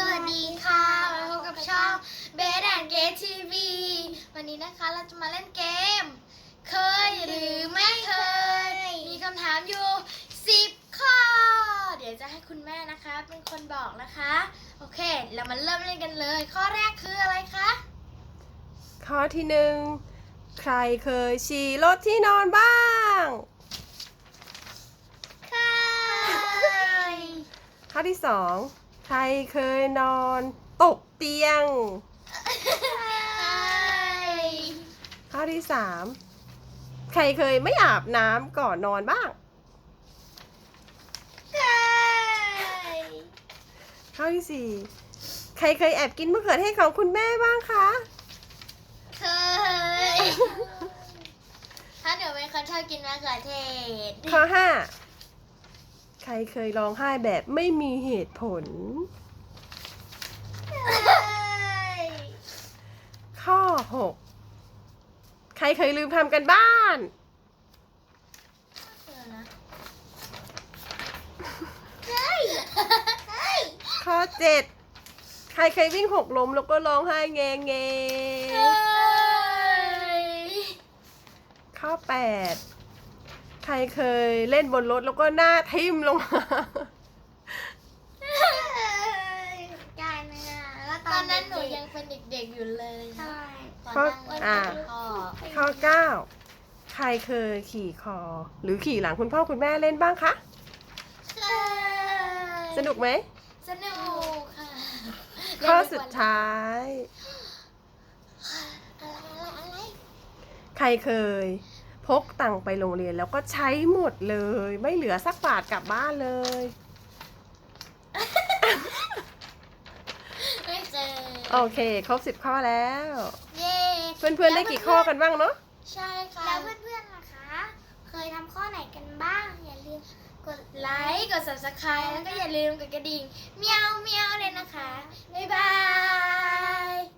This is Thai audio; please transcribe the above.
สวัสดีค่ะมาพบกับช่องเบสแอนเกตทีวีวันนี้นะคะเราจะมาเล่นเกม เคยหรือไม่เคย มีคำถามอยู่10ข้อ เดี๋ยวจะให้คุณแม่นะคะ เป็นคนบอกนะคะ โอเค เรามาเริ่มเล่นกันเลย ข้อแรกคืออะไรคะ ข้อที่หนึ่งใครเคยฉี่รถที่นอนบ้าง เคย ข้อที่สอง ใครเคยนอนตกเตียง ข้อที่สามใครเคยไม่อาบน้ำก่อนนอนบ้างเคยข้อที่สี่ใครเคยแอบกินมะเขือเทศของคุณแม่บ้างคะ เคย ถ้าหนูเป็นคนชอบกินมะเขือเทศ ข้อห้าใค รเคยร้องไห้แบบไม่มีเหตุผล ข้อหกใครเคยลืมทำกันบ้านเฮ้ยเฮ้ยข้อเจ็ดใครเคยวิ่งหกล้มแล้วก็ร้องไห้แงแงเฮ้ยข้อแปด ใครเคยเล่นบนรถแล้วก็หน้าทิ่มลงมาการนะแล้วตอนนั้นหนูยังเป็นเด็กๆอยู่เลยใช่ข้ออ่าพ่อข้อเก้าใครเคยขี่คอ หรือขี่หลังคุณพ่อคุณแม่เล่นบ้างคะเคยสนุกไหมสนุกค่ะข้อสุดท้าย อะไรอะไรอะไรใครเคย พกตังค์ไปโรงเรียนแล้วก็ใช้หมดเลย ไม่เหลือสักบาทกลับบ้านเลย ไม่เจอ โอเค ครบสิบข้อแล้ว เย้เพื่อนๆได้กี่ข้อกันบ้างเนาะใช่ค่ะ แล้วเพื่อนๆล่ะคะ เคยทำข้อไหนกันบ้าง อย่าลืมกดไลค์ กด subscribe แล้วก็อย่าลืมกดกระดิ่ง เมียวเมียวเลยนะคะ บ๊ายบาย